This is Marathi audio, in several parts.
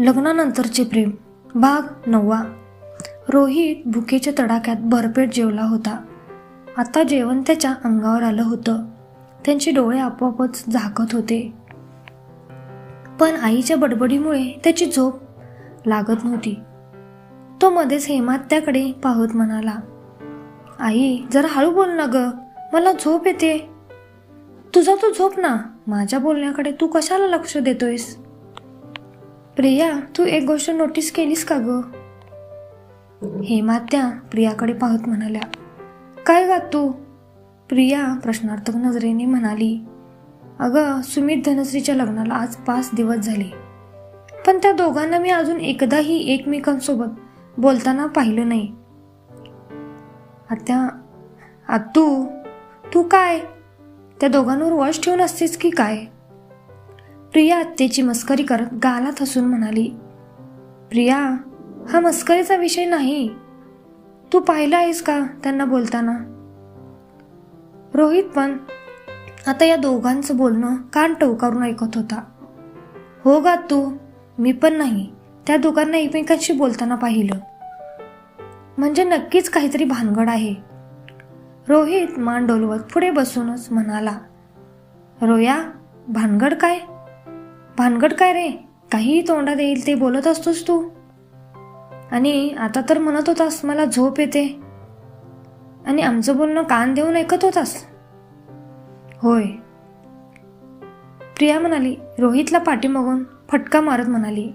लग्नानंतरचे प्रेम. भाग नववा. रोहित भुकेच्या तडाख्यात भरपेट जेवला होता. आता जेवण त्याच्या अंगावर आलं होतं. त्यांचे डोळे आपोआपच झाकत होते. पण आईच्या बडबडीमुळे त्याची झोप लागत नव्हती. तो मध्येच हेमात्याकडे पाहत म्हणाला आई जरा हळू बोल ना ग. मला झोप येते. तुझा तू झोप ना. माझ्या बोलण्याकडे तू कशाला लक्ष देतोयस? प्रिया तू एक गोष्ट नोटीस केलीस का ग? हेमात्या प्रियाकडे पाहत म्हणाल्या. काय गा तू? प्रिया प्रश्नार्थक नजरेने म्हणाली. अगं सुमित धनश्रीच्या लग्नाला आज पाच दिवस झाले. पण त्या दोघांना मी अजून एकदाही एकमेकांसोबत बोलताना पाहिलं नाही. आत्या आतू तू काय? त्या दोघांवर वश ठेवून असतेस की काय? प्रिया आत्तेची मस्करी करत गालात हसून म्हणाली प्रिया हा मस्करीचा विषय नाही. तू पाहिलं आहेस का त्यांना बोलताना? रोहित पण आता या दोघांचं बोलणं कान टवकारून ऐकत होता. हो गा तू मी पण नाही. त्या दोघांना एकमेकांशी बोलताना पाहिलं. म्हणजे नक्कीच काहीतरी भानगड आहे. रोहित मान डोलवत पुढे बसूनच म्हणाला रोया भानगड काय? भानगड काय रे? काहीही तोंडात येईल ते बोलत असतोस तू. आणि आता तर म्हणत होतास मला झोप येते. आणि आमचं बोलणं कान देऊन ऐकत होतास. होय. प्रिया म्हणाली रोहितला पाठीमागून फटका मारत म्हणाली.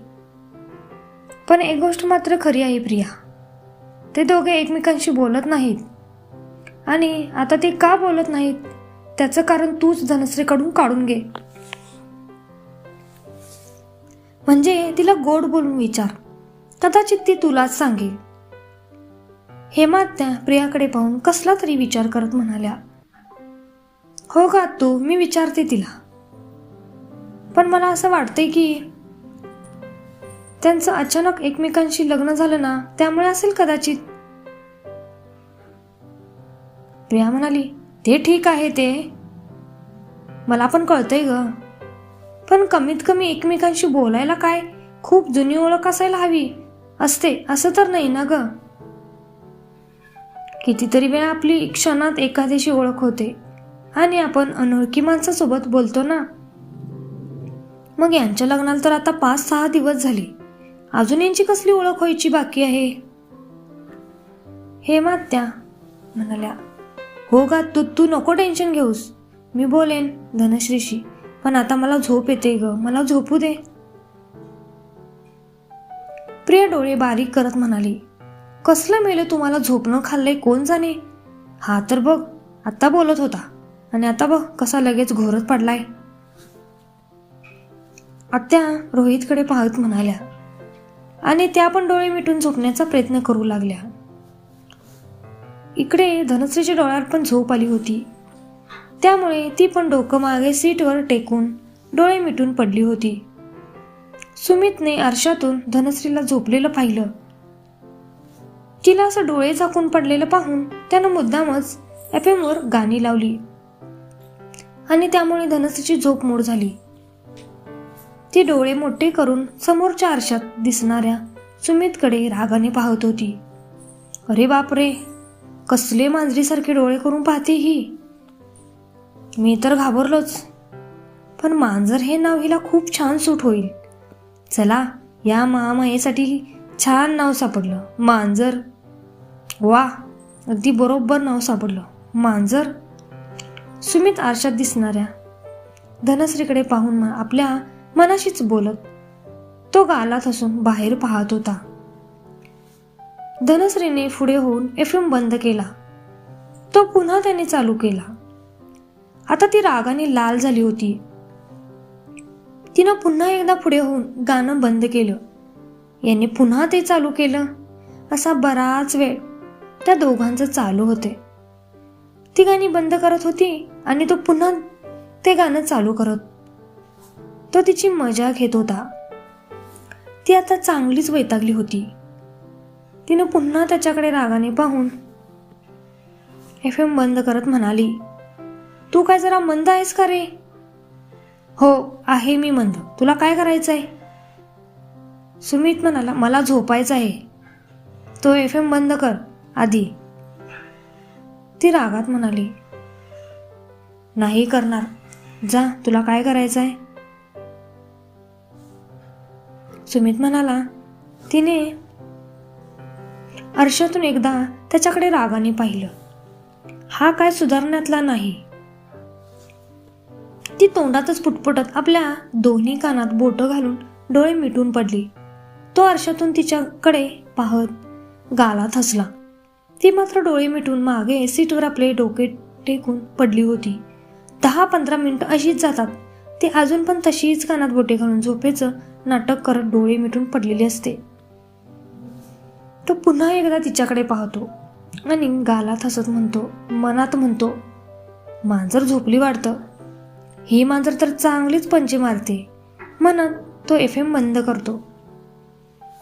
पण एक गोष्ट मात्र खरी आहे प्रिया. ते दोघे एकमेकांशी बोलत नाहीत. आणि आता ते का बोलत नाहीत? त्याचं कारण तूच धनश्रीकडून काढून घे. म्हणजे तिला गोड बोलून विचार. कदाचित ती तुलाच सांगेल. हेमा त्या प्रियाकडे पाहून कसला तरी विचार करत म्हणाल्या हो का तू मी विचारते तिला. पण मला असं वाटतंय की त्यांचं अचानक एकमेकांशी लग्न झालं ना त्यामुळे असेल कदाचित. प्रिया म्हणाली ते ठीक आहे ते. मला पण कळतंय ग. पण कमीत कमी एकमेकांशी बोलायला काय? खूप जुनी ओळख असायला हवी. असते असं तर नाही ना ग? कितीतरी वेळा आपली क्षणात एखाद्याशी ओळख होते. आणि आपण अनोळखी माणसासोबत बोलतो ना? मग यांच्या लग्नाला तर आता पाच सहा दिवस झाले. अजून यांची कसली ओळख व्हायची बाकी आहे? हे मात्या म्हणाल्या. हो गा तू तू नको टेन्शन घेऊस. मी बोलेन धनश्रीशी. पण आता मला झोप येते ग. मला झोपू दे. प्रिया डोळे बारीक करत म्हणाली कसलं मेलं तुम्हाला झोपणं खाल्लंय कोण जाणे? हा तर बघ आत्ता बोलत होता. आणि आता बघ कसा लगेच घोरत पडलाय. आत्या रोहितकडे पाहत म्हणाल्या आणि त्या पण डोळे मिटून झोपण्याचा प्रयत्न करू लागल्या. इकडे धनश्रीच्या डोळ्यावर पण झोप आली होती. त्यामुळे ती पण डोकं मागे सीटवर टेकून डोळे मिटून पडली होती. सुमितने आरशातून धनश्रीला झोपलेलं पाहिलं. तिला असं डोळे झाकून पडलेलं पाहून त्यानं मुद्दामच एफ वर गाणी लावली. आणि त्यामुळे धनश्रीची झोप मोड झाली. ती डोळे मोठे करून समोरच्या आरशात दिसणाऱ्या सुमितकडे रागाने पाहत होती. अरे बापरे! कसले मांजरीसारखे डोळे करून पाहते ही? मी तर घाबरलोच. पण मांजर हे नाव हिला खूप छान सूट होईल. चला या महामायेसाठी छान नाव सापडलं. मांजर. वा अगदी बरोबर नाव सापडलं. मांजर? सुमित आरशात दिसणाऱ्या धनश्रीकडे पाहून आपल्या मनाशीच बोलत तो गालात असून बाहेर पाहत होता. धनश्रीने पुढे होऊन एफ एम बंद केला. तो पुन्हा त्याने चालू केला. आता ती रागाने लाल झाली होती. तिनं पुन्हा एकदा पुढे होऊन गाणं बंद केलं. याने पुन्हा ते चालू केलं. असा बराच वेळ त्या दोघांचं चालू होते. ती गाणी बंद करत होती आणि तो पुन्हा ते गाणं चालू करत. तो तिची मजा घेत होता. ती आता चांगलीच वैतागली होती. तिनं पुन्हा त्याच्याकडे रागाने पाहून एफ एम बंद करत म्हणाली तू काय जरा मंद आहेस का रे? हो आहे मी मंद. तुला काय करायचं आहे सुमित म्हणाला मला झोपायचं आहे. तो एफ एम बंद कर आधी. ती रागात म्हणाली नाही करणार. जा तुला काय करायचं आहे सुमित म्हणाला तिने आरशातून एकदा त्याच्याकडे रागाने पाहिलं. हा काय सुधारण्यातला नाही. ती तोंडातच पुटपुटत आपल्या दोन्ही कानात बोटं घालून डोळे मिटून पडली. तो आरशातून तिच्याकडे पाहत गालात हसला. ती मात्र डोळे मिटून मागे सीटवर आपले डोके टेकून पडली होती. दहा पंधरा मिनिटं अशीच जातात. ती अजून पण तशीच कानात बोटे घालून झोपेचं नाटक करत डोळे मिटून पडलेली असते. तो पुन्हा एकदा तिच्याकडे पाहतो आणि गालात हसत म्हणतो मनात म्हणतो मांजर झोपली वाढतं ही मांजर तर चांगलीच पंची मारते. म्हणत तो एफ एम बंद करतो.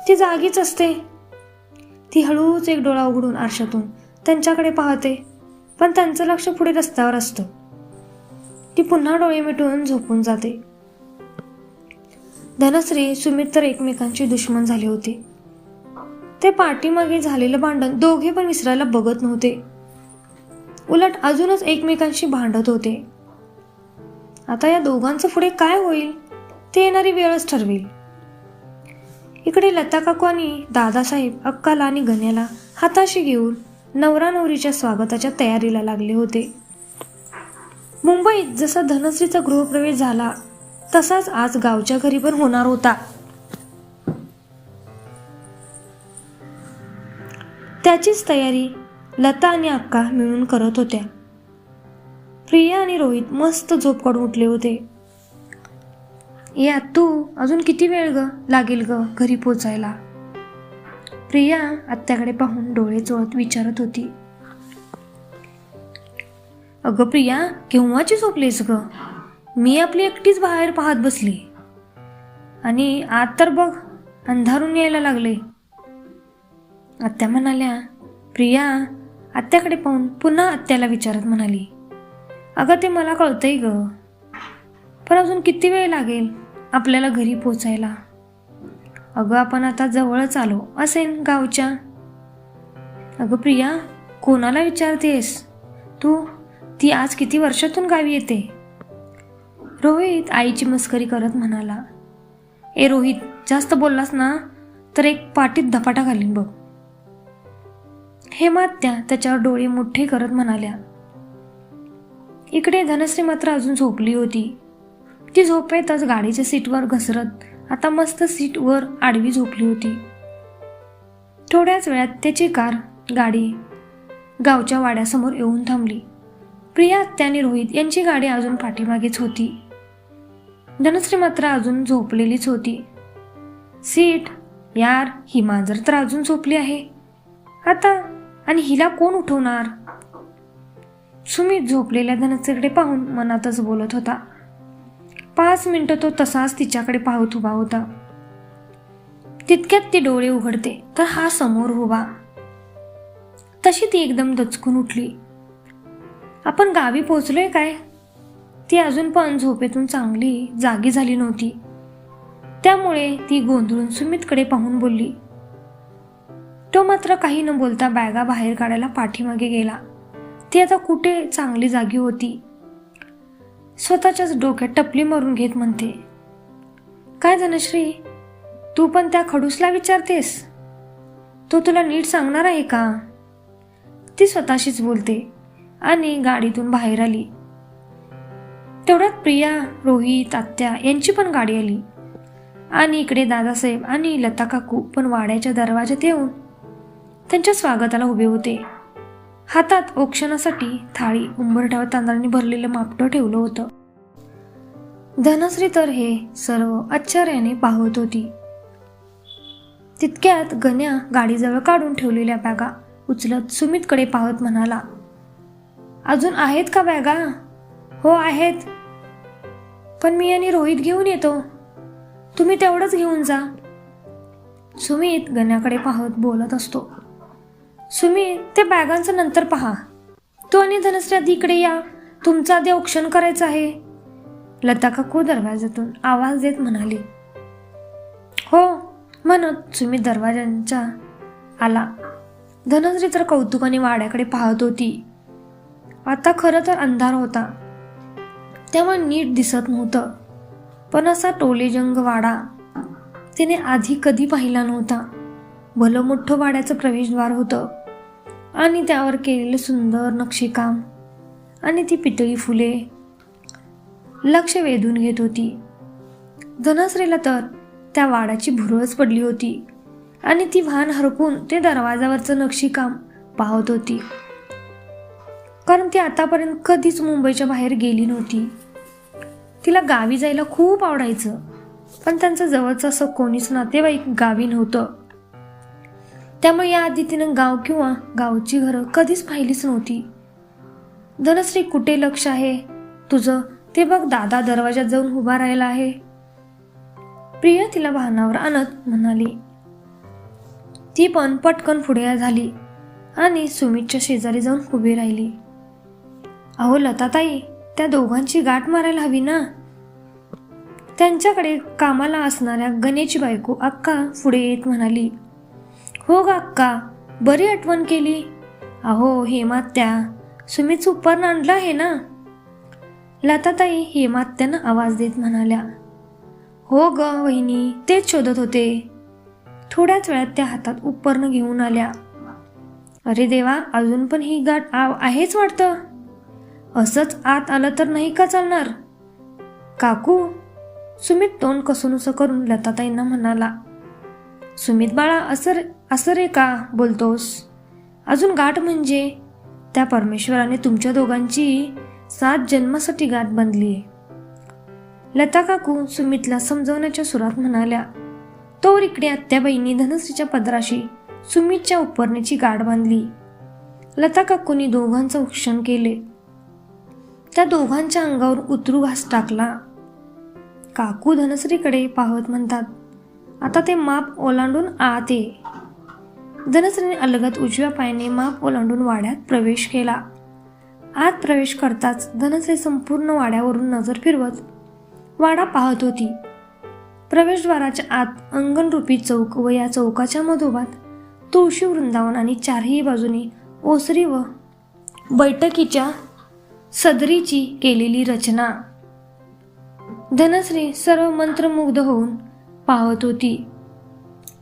ती जागीच असते. ती हळूच एक डोळा उघडून आरशातून त्यांच्याकडे पाहते. पण त्यांचं लक्ष पुढे रस्त्यावर असतं. ती पुन्हा डोळे मिटून झोपून जाते. धनश्री सुमित तर एकमेकांची दुश्मन झाले होते. ते पाठीमागे झालेलं भांडण दोघे पण विसरायला बघत नव्हते. उलट अजूनच एकमेकांशी भांडत होते. आता या दोघांचं पुढे काय होईल? ते येणारी वेळच ठरवेल. इकडे लता काकू दादासाहेब अक्काला आणि गण्याला हाताशी घेऊन नवरा नवरीच्या स्वागताच्या तयारीला लागले होते. मुंबईत जसा धनश्रीचा गृहप्रवेश झाला तसाच आज गावच्या घरी पण होणार होता. त्याचीच तयारी लता आणि अक्का मिळून करत होत्या. प्रिया आणि रोहित मस्त झोप काढून उठले होते. या तू अजून किती वेळ ग? लागेल ग घरी पोचायला. प्रिया आत्याकडे पाहून डोळे चोळत विचारत होती. अगं प्रिया केव्हाची झोपलीस ग? मी आपली एकटीच बाहेर पाहत बसली. आणि आत तर बघ अंधारून यायला लागले. आत्या म्हणाल्या प्रिया आत्याकडे पाहून पुन्हा आत्याला विचारत म्हणाली. अगं ते मला कळतंय ग. पण अजून किती वेळ लागेल आपल्याला घरी पोचायला? अगं आपण आता जवळच आलो असेन गावच्या. अगं प्रिया कोणाला विचारतेस? तू ती आज किती वर्षातून गावी येते? रोहित आईची मस्करी करत म्हणाला. ए रोहित जास्त बोललास ना तर एक पाटीत धपाटा घालीन बघ. हेमात्या त्याच्यावर डोळे मोठे करत म्हणाल्या. इकडे धनश्री मात्र अजून झोपली होती. ती झोपेतच गाडीच्या सीटवर घसरत आता मस्त सीटवर आडवी झोपली होती. थोड्याच वेळात त्याची कार गाडी गावच्या वाड्यासमोर येऊन थांबली. प्रिया त्याने रोहित यांची गाडी अजून पाठीमागेच होती. धनश्री मात्र अजून झोपलेलीच होती. सीट यार ही मांजर तर अजून झोपली आहे. आता आणि हिला कोण उठवणार? सुमित झोपलेल्या धनश्रीकडे पाहून मनातच बोलत होता. पाच मिनटं तो तसाच तिच्याकडे पाहत उभा होता. तितक्यात ती डोळे उघडते तर हा समोर उभा. तशी ती एकदम दचकून उठली. आपण गावी पोचलोय काय? ती अजून पण झोपेतून चांगली जागी झाली नव्हती. त्यामुळे ती गोंधळून सुमितकडे पाहून बोलली. तो मात्र काही न बोलता बॅगा बाहेर काढायला पाठीमागे गेला. ती आता कुठे चांगली जागी होती? स्वतःच्याच डोक्यात टपली मारून घेत म्हणते. काय धनश्री तू पण त्या खडूसला विचारतेस? तो तुला नीट सांगणार आहे का? ती स्वतःशीच बोलते आणि गाडीतून बाहेर आली. तेवढ्यात प्रिया रोहित आत्या यांची पण गाडी आली. आणि इकडे दादासाहेब आणि लता काकू पण वाड्याच्या दरवाज्यात येऊन त्यांच्या स्वागताला उभे होते. हातात औक्षणासाठी थाळी उंबरठ्यावर तांदळाने भरलेलं मापटं ठेवलं होतं. धनश्री तर हे सर्व आश्चर्याने पाहत होती. तितक्यात गण्या गाडीजवळ काढून ठेवलेल्या बॅगा उचलत सुमितकडे पाहत म्हणाला अजून आहेत का बॅगा? हो आहेत. पण मी आणि रोहित घेऊन येतो. तुम्ही तेवढंच घेऊन जा. सुमित गण्याकडे पाहत बोलत असतो. सुमित ते बॅगांचं नंतर पहा. तू आणि धनश्री आधी इकडे या. तुमचा आधी औक्षण करायचं आहे. लता काकू दरवाजातून आवाज देत म्हणाली. हो म्हणत सुमित दरवाजांच्या आला. धनश्री तर कौतुकाने वाड्याकडे पाहत होती. आता खरं तर अंधार होता. तेव्हा नीट दिसत नव्हतं. पण असा टोलेजंग वाडा तिने आधी कधी पाहिला नव्हता. भलं मोठं वाड्याचं प्रवेशद्वार होतं. आणि त्यावर केलेलं सुंदर नक्षीकाम. आणि ती पितळी फुले. लक्ष वेधून घेत होती. धनश्रीला तर त्या वाडाची भुरळच पडली होती. आणि ती वाहन हरपून ते दरवाजावरचं नक्षीकाम पाहत होती. कारण ती आतापर्यंत कधीच मुंबईच्या बाहेर गेली नव्हती. तिला गावी जायला खूप आवडायचं. पण त्यांचं जवळचं असं कोणीच नातेवाईक गावी नव्हतं. त्यामुळे याआधी तिनं गाव किंवा गावची घरं कधीच पाहिलीच नव्हती. धनश्री कुठे लक्ष आहे? तुझं? ते बघ दादा दरवाजात जाऊन उभा राहिला आहे. प्रिया तिला भानावर आणत म्हणाली ती पण पटकन पुढे झाली आणि सुमितच्या शेजारी जाऊन उभी राहिली. अहो लताताई त्या दोघांची गाठ मारायला हवी ना? त्यांच्याकडे कामाला असणाऱ्या गणेची बायको अक्का पुढे येत म्हणाली हो ग अक्का बरी आठवण केली. अहो हेमात्या सुमित उपरण आणलं आहे ना? लताताई हेमात्यानं आवाज देत म्हणाल्या हो ग वहिनी तेच शोधत होते. थोड्याच वेळात त्या हातात उपरणं घेऊन आल्या. अरे देवा अजून पण ही गाठ आव आहेच वाटतं? असंच आत आलं तर नाही का चालणार? काकू सुमित तोंड कसनुसं करून लताताईंना म्हणाला सुमित बाळा असं असं रे का बोलतोस? अजून गाठ म्हणजे? त्या परमेश्वराने तुमच्या दोघांची सात जन्मासाठी गाठ बांधली लता काकू सुमितला समजवण्याच्या सुरात म्हणाल्या तोवर इकडे आत्याबाईंनी धनश्रीच्या पदराशी सुमितच्या उपरणीची गाठ बांधली. लता काकूंनी दोघांचं उक्षण केले. त्या दोघांच्या अंगावर उतरू घास टाकला. काकू धनश्रीकडे पाहत म्हणतात आता ते माप ओलांडून आत ये. धनश्रीने अलगत उजव्या पायाने माप ओलांडून वाड्यात प्रवेश केला. आत प्रवेश करताच धनश्री संपूर्ण वाड्यावरून नजर फिरवत वाडा पाहत होती. प्रवेशद्वाराच्या आत अंगणरूपी चौक व या चौकाच्या मधोबात तुळशी वृंदावन आणि चारही बाजूनी ओसरी व बैठकीच्या सदरीची केलेली रचना. धनश्री सर्व मंत्रमुग्ध होऊन पाहत होती.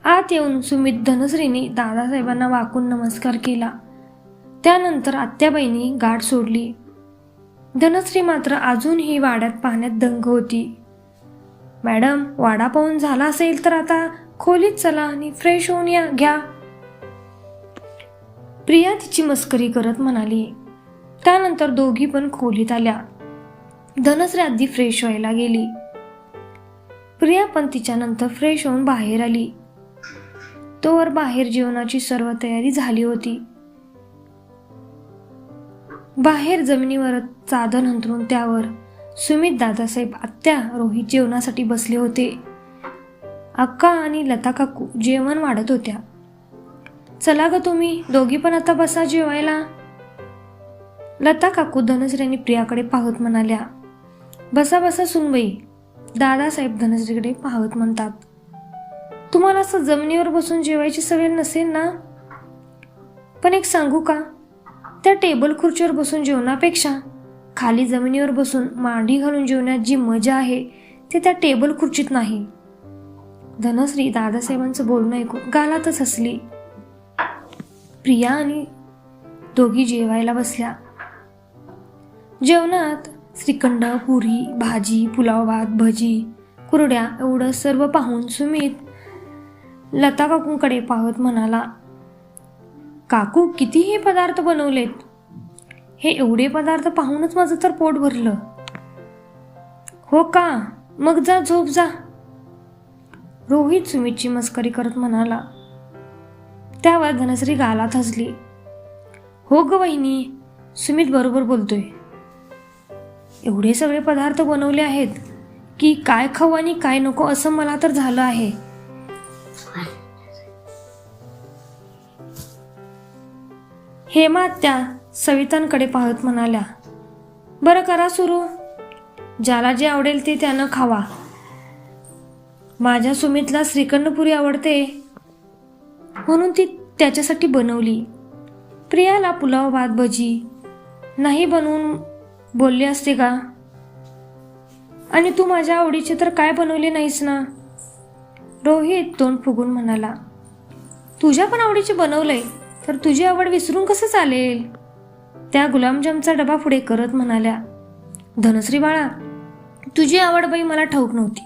आत येऊन सुमित धनश्रीने दादासाहेबांना वाकून नमस्कार केला. त्यानंतर आत्याबाईंनी गाठ सोडली. धनश्री मात्र अजूनही वाड्यात पाहण्यात दंग होती. मॅडम वाडा पाहून झाला असेल तर आता खोलीत चला आणि फ्रेश होऊन या घ्या. प्रिया तिची मस्करी करत म्हणाली. त्यानंतर दोघी पण खोलीत आल्या. धनश्री आधी फ्रेश व्हायला गेली. प्रिया पण तिच्यानंतर फ्रेश होऊन बाहेर आली. तोवर बाहेर जेवणाची सर्व तयारी झाली होती. बाहेर जमिनीवर चादर अंथरून त्यावर सुमित दादासाहेब आत्या रोहित जेवणासाठी बसले होते. अक्का आणि लता काकू जेवण वाढत होत्या. चला ग तुम्ही दोघी पण आता बसा जेवायला. लता काकू धनश्री आणि प्रियाकडे पाहत म्हणाल्या बसा बसा सुनबाई. दादासाहेब धनश्रीकडे पाहत म्हणतात तुम्हाला असं जमिनीवर बसून जेवायची सवय नसेल ना? पण एक सांगू का? त्या टेबल खुर्चीवर बसून जेवणापेक्षा खाली जमिनीवर बसून मांडी घालून जेवण्यात जी मजा आहे ते त्या टेबल खुर्चीत नाही. धनश्री दादासाहेबांचं बोलणं ऐकून गालातच हसली. प्रिया आणि दोघी जेवायला बसल्या. जेवणात श्रीखंड पुरी भाजी पुलाव भात भजी कुरड्या एवढं सर्व पाहून सुमित लता काकूंकडे पाहत म्हणाला काकू किती हे पदार्थ बनवलेत हे एवढे पदार्थ पाहूनच माझं तर पोट भरलं. हो का? मग जा झोप जा. रोहित सुमितची मस्करी करत म्हणाला. त्यावर धनश्री गालात हसली. हो ग वहिनी सुमित बरोबर बोलतोय. एवढे सगळे पदार्थ बनवले आहेत की काय खाऊ आणि काय नको असं मला तर झालं आहे. हेमा त्या सवितांकडे पाहत म्हणाल्या बरं करा सुरू. ज्याला जे आवडेल ते त्यानं खावा. माझ्या सुमितला श्रीखंडपुरी आवडते. म्हणून ती त्याच्यासाठी बनवली. प्रियाला पुलाव भात भजी. नाही बनवून बोलले असते का? आणि तू माझ्या आवडीचे तर काय बनवले नाहीस ना? रोहित तोंड फुगून म्हणाला तुझ्या पण आवडीचे बनवलंय तर तुझी आवड विसरून कसं चालेल? त्या गुलामजामचा डबा पुढे करत म्हणाल्या धनश्री बाळा तुझी आवड बाई मला ठाऊक नव्हती.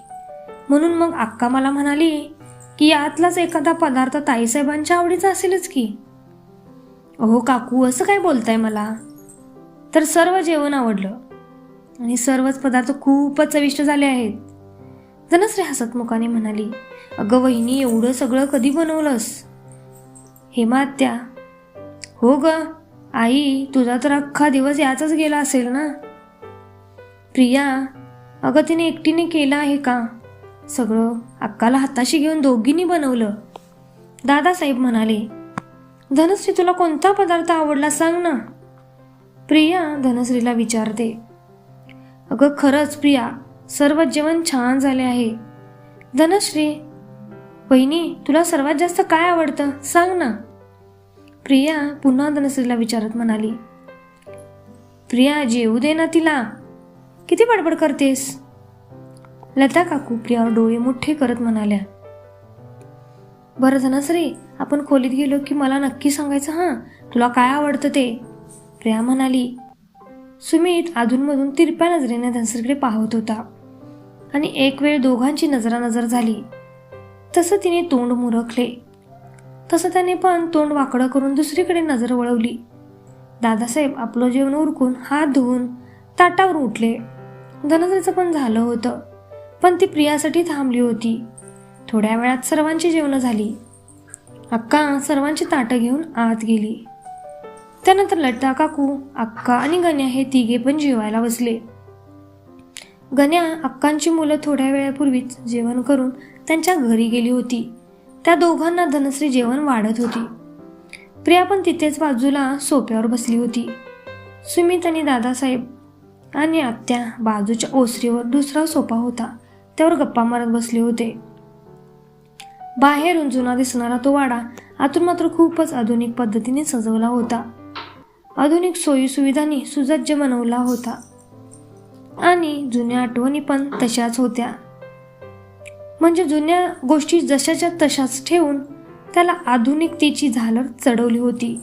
म्हणून मग अक्का मला म्हणाली की यातलाच एखादा पदार्थ ताईसाहेबांच्या आवडीचा असेलच की. अहो काकू असं काय बोलताय मला? तर सर्व जेवण आवडलं आणि सर्वच पदार्थ खूपच चविष्ट झाले आहेत. धनश्री हसतमुखाने म्हणाली अगं वहिनी एवढं सगळं कधी बनवलंस? हेमा आत्या हो ग आई तुझा तर अख्खा दिवस याचाच गेला असेल ना? प्रिया अगं तिने एकटीने केलं आहे का? सगळं अक्काला हाताशी घेऊन दोघींनी बनवलं. दादासाहेब म्हणाले धनश्री तुला कोणता पदार्थ आवडला सांग ना. प्रिया धनश्रीला विचारते अगं खरंच प्रिया सर्व जेवण छान झाले आहे. धनश्री वहिनी तुला सर्वात जास्त काय आवडतं? सांग ना. प्रिया पुन्हा धनश्रीला विचारत म्हणाली. प्रिया जेवू दे ना तिला. किती बडबड करतेस? लता काकू प्रियावर डोळे मोठे करत म्हणाल्या. बरं धनश्री आपण खोलीत गेलो की मला नक्की सांगायचं हां? तुला काय आवडतं ते? प्रिया म्हणाली. सुमित अधूनमधून तिरप्या नजरेने धनसरीकडे पाहत होता. आणि एक वेळ दोघांची नजरानजर झाली. तसं तिने तोंड मुरखले. तसं त्याने पण तोंड वाकडं करून दुसरीकडे नजर वळवली. दादासाहेब आपलं जेवण उरकून हात धुवून ताटावर उठले. धनश्रीचं पण झालं होतं पण ती प्रियासाठी थांबली होती. थोड्या वेळात सर्वांची जेवणं झाली. अक्का सर्वांची ताटं घेऊन आत गेली. त्यानंतर लट्टा काकू अक्का आणि गण्या हे तिघे पण जेवायला बसले. गण्या अक्कांची मुलं थोड्या वेळापूर्वीच जेवण करून त्यांच्या घरी गेली होती. त्या दोघांना धनश्री जेवण वाढत होती. प्रिया पण तिथेच बाजूला सोप्यावर बसली होती. सुमित आणि दादासाहेब आणि आत्या बाजूच्या ओसरीवर दुसरा सोपा होता. त्यावर गप्पा मारत बसले होते. बाहेरून जुना दिसणारा तो वाडा आतून मात्र खूपच आधुनिक पद्धतीने सजवला होता. आधुनिक सोयी सुविधांनी सुसज्ज बनवला होता. आणि जुन्या आठवणी पण तशाच होत्या. म्हणजे जुन्या गोष्टी जशाच्या तशाच ठेवून त्याला आधुनिकतेची झालर चढवली होती.